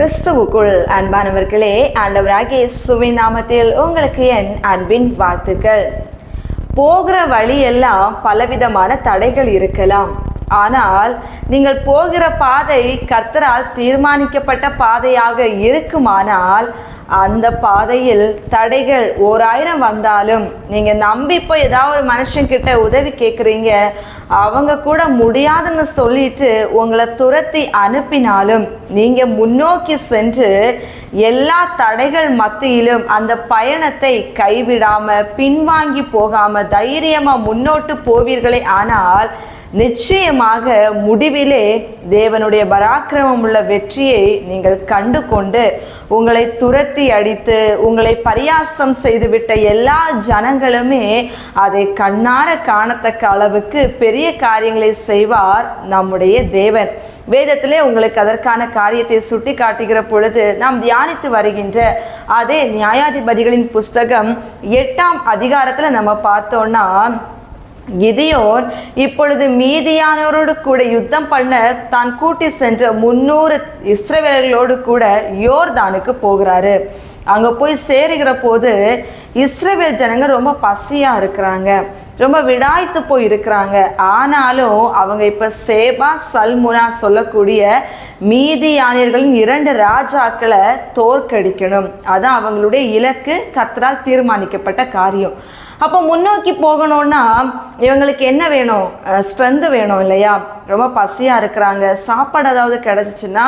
கிறிஸ்துவுக்குள் அன்பானவர்களே ஆண்டவராகிய சுவின் நாமத்தில் உங்களுக்கு என் அன்பின் வாழ்த்துக்கள். போகிற வழியெல்லாம் பலவிதமான தடைகள் இருக்கலாம். ஆனால் நீங்கள் போகிற பாதை கர்த்தரால் தீர்மானிக்கப்பட்ட பாதையாக இருக்குமானால் அந்த பாதையில் தடைகள் ஓராயிரம் வந்தாலும் நீங்கள் நம்பி இப்போ ஏதாவது ஒரு மனுஷங்கிட்ட உதவி கேட்குறீங்க அவங்க கூட முடியாதுன்னு சொல்லிட்டு உங்களை துரத்தி அனுப்பினாலும் நீங்கள் முன்னோக்கி சென்று எல்லா தடைகள் மத்தியிலும் அந்த பயணத்தை கைவிடாமல் பின்வாங்கி போகாமல் தைரியமாக முன்னோட்டு போவீர்களே. ஆனால் நிச்சயமாக முடிவிலே தேவனுடைய பராக்கிரமம் உள்ள வெற்றியை நீங்கள் கண்டு கொண்டு உங்களை துரத்தி அடித்து உங்களை பரியாசம் செய்துவிட்ட எல்லா ஜனங்களுமே அதை கண்ணார காணத்தக்க அளவுக்கு பெரிய காரியங்களை செய்வார் நம்முடைய தேவன். வேதத்திலே உங்களுக்கு அதற்கான காரியத்தை சுட்டி காட்டுகிற பொழுது நாம் தியானித்து வருகின்ற அதே நியாயாதிபதிகளின் புஸ்தகம் எட்டாம் அதிகாரத்தில் நம்ம பார்த்தோம்னா கிதியோன் இப்பொழுது மீதியானவரோடு கூட யுத்தம் பண்ண தான் கூட்டி சென்ற முன்னூறு இஸ்ரவேலர்களோடு கூட யோர்தானுக்கு போகிறாரு. அங்கே போய் சேருகிற போது இஸ்ரவேல் ஜனங்க ரொம்ப பசியாக இருக்கிறாங்க. ரொம்ப விடாய்த்து போய் இருக்கிறாங்க. ஆனாலும் அவங்க இப்போ சேபா சல்முனா சொல்லக்கூடிய மீதியானியர்களின் இரண்டு ராஜாக்களை தோற்கடிக்கணும். அதான் அவங்களுடைய இலக்கு கத்தரால் தீர்மானிக்கப்பட்ட காரியம். அப்போ முன்னோக்கி போகணும்னா இவங்களுக்கு என்ன வேணும்? ஸ்ட்ரென்த்து வேணும் இல்லையா? ரொம்ப பசியாக இருக்கிறாங்க. சாப்பாடு ஏதாவது கிடச்சிச்சின்னா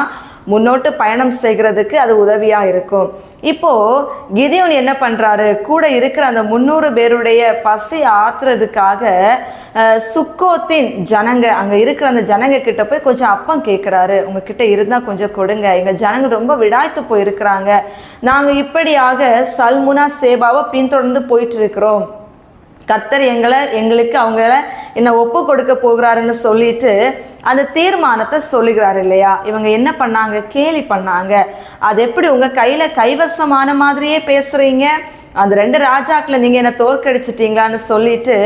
முன்னோட்டு பயணம் செய்கிறதுக்கு அது உதவியாக இருக்கும். இப்போது கிதியோன் என்ன பண்ணுறாரு கூட இருக்கிற அந்த முந்நூறு பேருடைய பசி ஆத்துறதுக்காக சுக்கோத்தின் ஜனங்க அங்கே இருக்கிற அந்த ஜனங்க கிட்ட போய் கொஞ்சம் அப்பம் கேட்குறாரு உங்ககிட்ட இருந்தால் கொஞ்சம் கொடுங்க. எங்கள் ஜனங்க ரொம்ப விடாய்த்து போயிருக்கிறாங்க. நாங்கள் இப்படியாக சல்முனா சேபாவை பின்தொடர்ந்து போயிட்டு இருக்கிறோம். கர்த்தர் எங்களை எங்களுக்கு அவங்கள என்ன ஒப்பு கொடுக்க போகிறாருன்னு சொல்லிட்டு அந்த தீர்மானத்தை சொல்லுகிறாரு இல்லையா? இவங்க என்ன பண்ணாங்க? கேலி பண்ணாங்க. அது எப்படி உங்க கையில கைவசமான மாதிரியே பேசுறீங்க? அந்த ரெண்டு ராஜாக்களை நீங்கள் என்ன தோற்கடிச்சிட்டீங்களான்னு சொல்லிட்டு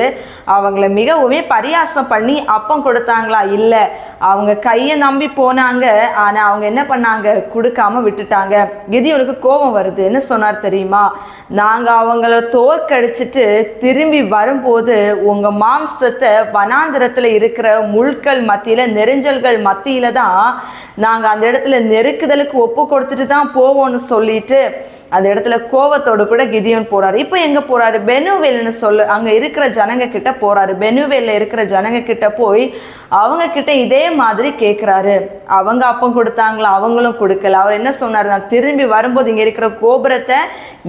அவங்கள மிகவுமே பரியாசம் பண்ணி அப்பம் கொடுத்தாங்களா? இல்லை. அவங்க கையை நம்பி போனாங்க. ஆனால் அவங்க என்ன பண்ணாங்க? கொடுக்காம விட்டுட்டாங்க. கிதியோனுக்கு கோபம் வருது. என்ன சொன்னார் தெரியுமா? நாங்கள் அவங்கள தோற்கடிச்சிட்டு திரும்பி வரும்போது உங்கள் மாம்சத்தை வனாந்திரத்தில் இருக்கிற முள்கள் மத்தியில் நெரிஞ்சல்கள் மத்தியில் தான் நாங்கள் அந்த இடத்துல நெருக்குதலுக்கு ஒப்பு கொடுத்துட்டு தான் போவோம்னு சொல்லிட்டு அந்த இடத்துல கோவத்தோடு கூட கிதியோன் போறாரு. இப்போ எங்க போறாரு? பெனுவேல்னு சொல்லு அங்க இருக்கிற ஜனங்க கிட்ட போறாரு. பெனுவேல்ல இருக்கிற ஜனங்க கிட்ட போய் அவங்க கிட்ட இதே மாதிரி கேட்குறாரு அவங்க அப்பம் கொடுத்தாங்களா? அவங்களும் கொடுக்கல. அவர் என்ன சொன்னார்? நான் திரும்பி வரும்போது இங்கே இருக்கிற கோபுரத்தை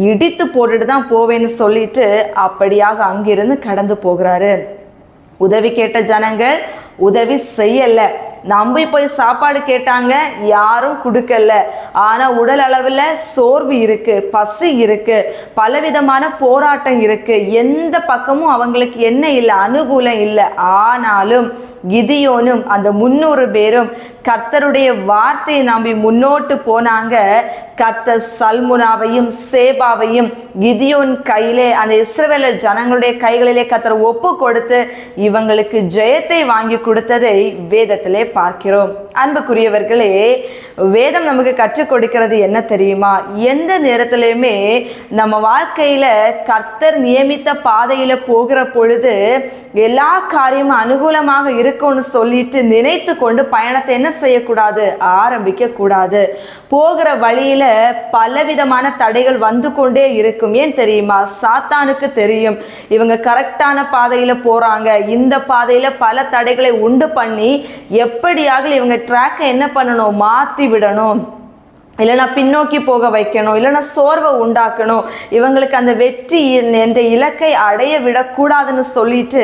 இடித்து போட்டுட்டு தான் போவேன்னு சொல்லிட்டு அப்படியாக அங்கிருந்து கடந்து போகிறாரு. உதவி கேட்ட ஜனங்கள் உதவி செய்யலை. நம்பி போய் சாப்பாடு கேட்டாங்க யாரும் கொடுக்கல. ஆனால் உடல் அளவில் சோர்வு இருக்குது பசி இருக்குது பலவிதமான போராட்டம் இருக்குது எந்த பக்கமும் அவங்களுக்கு என்ன இல்லை அனுகூலம் இல்லை. ஆனாலும் கிதியோனும் அந்த முன்னூறு பேரும் கர்த்தருடைய வார்த்தையை நம்பி முன்னோட்டு போனாங்க. கர்த்தர் சல்முனாவையும் சேபாவையும் கிதியோன் கையிலே அந்த இஸ்ரவேலர் ஜனங்களுடைய கைகளிலே கர்த்தர் ஒப்பு கொடுத்து இவங்களுக்கு ஜெயத்தை வாங்கி கொடுத்ததை வேதத்திலே பார்க்கிறோம். அன்புக்குரியவர்களே வேதம் நமக்கு கற்றுக் கொடுக்கிறது என்ன தெரியுமா? எந்த நேரத்திலையுமே நம்ம வாழ்க்கையில கர்த்தர் நியமித்த பாதையில போகிற பொழுது எல்லா காரியமும் அனுகூலமாக இருக்கும்னு சொல்லிட்டு நினைத்து கொண்டு பயணத்தை என்ன செய்யக்கூடாது? ஆரம்பிக்க கூடாது. போகிற வழியில பலவிதமான தடைகள் வந்து கொண்டே இருக்கும். ஏன் தெரியுமா? சாத்தானுக்கு தெரியும். இவங்க கரெக்டான பாதையில போறாங்க. இந்த பாதையில பல தடைகளை உண்டு பண்ணி எப்படியாக இவங்க ட்ராக்கை என்ன பண்ணணும்? மாத்தி விடணும் இல்லைனா பின்னோக்கி போக வைக்கணும். இல்லைனா சோர்வை உண்டாக்கணும். இவங்களுக்கு அந்த வெற்றி என்ற இலக்கை அடைய விடக்கூடாதுன்னு சொல்லிட்டு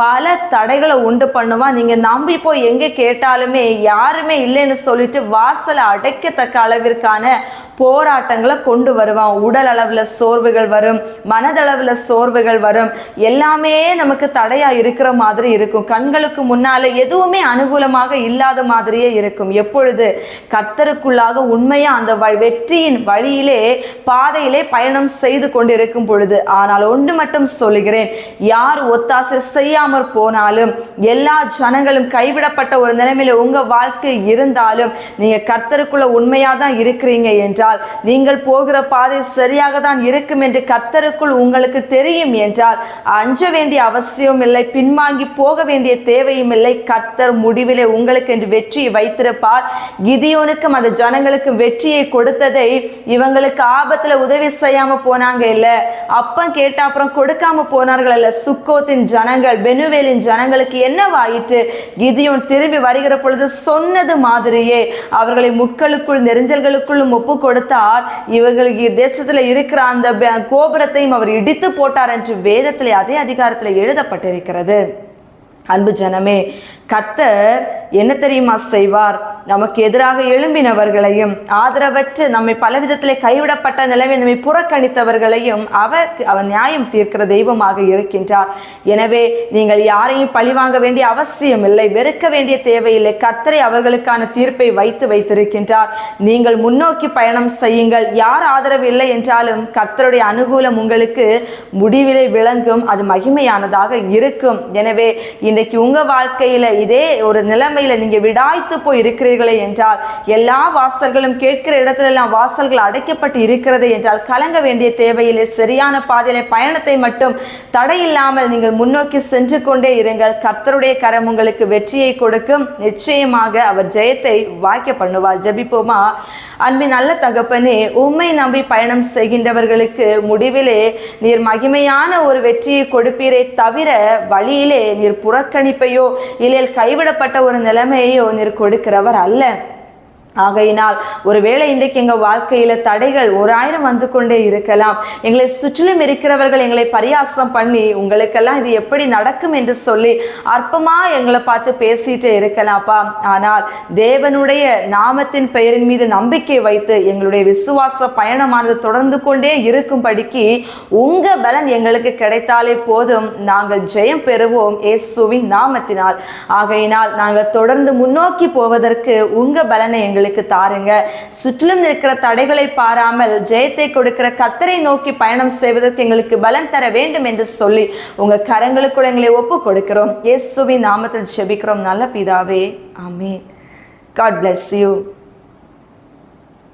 பல தடைகளை உண்டு பண்ணுவான் நீங்கள் நம்பி போய் எங்கே கேட்டாலுமே யாருமே இல்லைன்னு சொல்லிட்டு வாசலை அடைக்கத்தக்க அளவிற்கான போராட்டங்களை கொண்டு வருவான். உடல் அளவில் சோர்வுகள் வரும் மனதளவில் சோர்வுகள் வரும். எல்லாமே நமக்கு தடையாக இருக்கிற மாதிரி இருக்கும். கண்களுக்கு முன்னால எதுவுமே அனுகூலமாக இல்லாத மாதிரியே இருக்கும். எப்பொழுது கர்த்தருக்குள்ளாக உண்மையாக அந்த வ- வெற்றியின் வழியிலே பாதையிலே பயணம் செய்து கொண்டிருக்கும் பொழுது ஆனால் ஒன்று மட்டும் சொல்லுகிறேன். யார் ஒத்தாசை செய்யாமற் போனாலும் எல்லா ஜனங்களும் கைவிடப்பட்ட ஒரு நிலைமையில உங்கள் வாழ்க்கை இருந்தாலும் நீங்கள் கர்த்தருக்குள்ள உண்மையாக தான் இருக்கிறீங்க என்றால் நீங்கள் போகிற பாதை சரியாக தான் இருக்கும் என்று கத்தருக்குள் உங்களுக்கு தெரியும் என்றால் அஞ்ச வேண்டிய அவசியம் இல்லை பின்வாங்கி போக வேண்டிய தேவையும் இல்லை. கத்தர் முடிவிலே உங்களுக்கு என்று வெற்றியை வைத்திருப்பார். கிதியோனுக்கும் அந்த ஜனங்களுக்கும் வெற்றியை கொடுத்ததை இவங்களுக்கு ஆபத்துல உதவி செய்யாம போனாங்க இல்ல. அப்பம் கேட்ட அப்புறம் கொடுக்காம போனார்கள் அல்ல சுக்கோத்தின் ஜனங்கள் பெனுவேலின் ஜனங்களுக்கு என்னவாயிற்று? கிதியோன் திரும்பி வருகிற பொழுது சொன்னது மாதிரியே அவர்களை முட்களுக்குள் நெரிஞ்சல்களுக்குள்ளும் ஒப்பு கொடுத்தார். இவர்களுக்கு தேசத்துல இருக்கிற அந்த கோபுரத்தையும் அவர் இடித்து போட்டார் என்று வேதத்திலே அதே அதிகாரத்தில் எழுதப்பட்டிருக்கிறது. அன்பு ஜனமே கத்தர் என்ன தெரியுமா செய்வார்? நமக்கு எதிராக எழும்பினவர்களையும் ஆதரவற்று நம்மை பலவிதத்திலே கைவிடப்பட்ட நிலைமை நம்மை புறக்கணித்தவர்களையும் அவர் அவர் நியாயம் தீர்க்கிற தெய்வமாக இருக்கின்றார். எனவே நீங்கள் யாரையும் பழிவாங்க வேண்டிய அவசியம் இல்லை வெறுக்க வேண்டிய தேவையில்லை. கர்த்தரை அவர்களுக்கான தீர்ப்பை வைத்து வைத்திருக்கின்றார். நீங்கள் முன்னோக்கி பயணம் செய்யுங்கள். யார் ஆதரவு இல்லை என்றாலும் கர்த்தருடைய அனுகூலம் உங்களுக்கு முடிவிலே விளங்கும் அது மகிமையானதாக இருக்கும். எனவே இன்றைக்கு உங்கள் வாழ்க்கையில் இதே ஒரு நிலைமையில் நீங்கள் விடாய்த்து போய் இருக்கிறீர்களே என்றால் எல்லா வாசல்களும் கேட்கிற இடத்திலெல்லாம் வாசல்கள் அடைக்கப்பட்டு இருக்கிறது என்றால் கலங்க வேண்டிய தேவையில்லை. சரியான பாதையில பயணத்தை மட்டும் தடையில்லாமல் நீங்கள் முன்னோக்கி சென்று கொண்டே இருங்கள். கர்த்தருடைய கரம் உங்களுக்கு வெற்றியை கொடுக்கும். நிச்சயமாக அவர் ஜெயத்தை வாய்க்க பண்ணுவார். ஜபிப்போமா? அன்பின் நல்ல தகப்பனே உம்மை நம்பி பயணம் செய்கின்றவர்களுக்கு முடிவிலே நீர் மகிமையான ஒரு வெற்றியை கொடுப்பீரே தவிர வழியிலே நீர் புறக்கணிப்பையோ இல்லை கைவிடப்பட்ட ஒரு நிலைமையோ நீர் கொடுக்கிறவர் அல்ல. ஆகையினால் ஒருவேளை இன்றைக்கு எங்கள் வாழ்க்கையில் தடைகள் ஒரு ஆயிரம் வந்து கொண்டே இருக்கலாம். எங்களை சுற்றிலும் இருக்கிறவர்கள் எங்களை பரியாசம் பண்ணி உங்களுக்கெல்லாம் இது எப்படி நடக்கும் என்று சொல்லி அற்பமாக எங்களை பார்த்து பேசிகிட்டே இருக்கலாம்ப்பா. ஆனால் தேவனுடைய நாமத்தின் பெயரின் மீது நம்பிக்கை வைத்து எங்களுடைய விசுவாச பயணமானது தொடர்ந்து கொண்டே இருக்கும்படிக்கு உங்கள் பலன் எங்களுக்கு கிடைத்தாலே போதும். நாங்கள் ஜெயம் பெறுவோம் இயேசுவின் நாமத்தினால். ஆகையினால் நாங்கள் தொடர்ந்து முன்னோக்கி போவதற்கு உங்கள் பலனை எங்களுக்கு தாருங்க. சுற்றிலும் இருக்கிற தடைகளை பாராமல் ஜெயத்தை கொடுக்கிற கத்தரை நோக்கி பயணம் செய்வதற்கு எங்களுக்கு பலன் தர வேண்டும் என்று சொல்லி உங்க கரங்களுக்குள் எங்களை ஒப்பு கொடுக்கிறோம். இயேசுவின் நாமத்தில் ஜெபிக்கிறோம். நல்ல பிதாவே ஆமே காட் பிளஸ் யூ